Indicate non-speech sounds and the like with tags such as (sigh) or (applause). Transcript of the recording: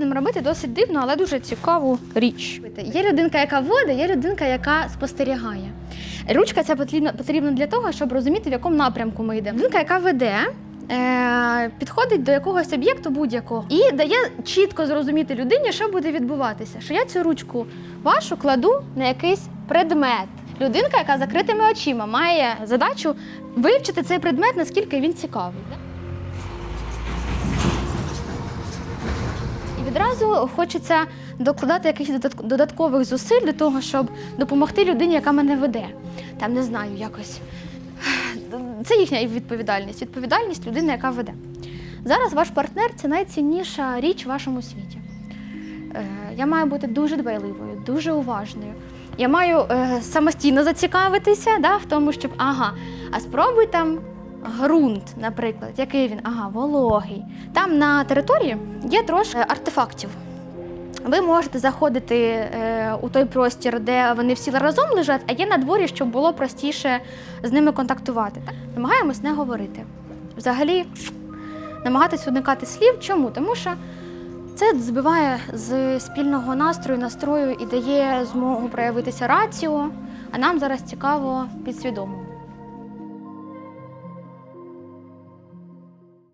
будемо робити досить дивну, але дуже цікаву річ. Є людинка, яка водить, є людинка, яка спостерігає. Ручка ця потрібна, потрібна для того, щоб розуміти, в якому напрямку ми йдемо. Людинка, яка веде, е, підходить до якогось об'єкту будь-якого і дає чітко зрозуміти людині, що буде відбуватися. Що я цю ручку вашу кладу на якийсь предмет. Людинка, яка закритими очима має задачу вивчити цей предмет, наскільки він цікавий. да? І відразу хочеться докладати якихось додат- додаткових зусиль для того, щоб допомогти людині, яка мене веде. Там не знаю, якось. (sighs) Це їхня відповідальність. Відповідальність людини, яка веде. Зараз ваш партнер це найцінніша річ в вашому світі. Е, Я маю бути дуже дбайливою, дуже уважною. Я маю е, самостійно зацікавитися да, в тому, щоб ага, а спробуй там ґрунт, наприклад, який він, ага, вологий. Там на території є трошки артефактів. Ви можете заходити е, у той простір, де вони всі разом лежать, а є на дворі, щоб було простіше з ними контактувати. Так? Намагаємось не говорити. Взагалі, намагатись уникати слів. Чому? Тому що це збиває з спільного настрою, настрою і дає змогу проявитися раціо, а нам зараз цікаво підсвідомо.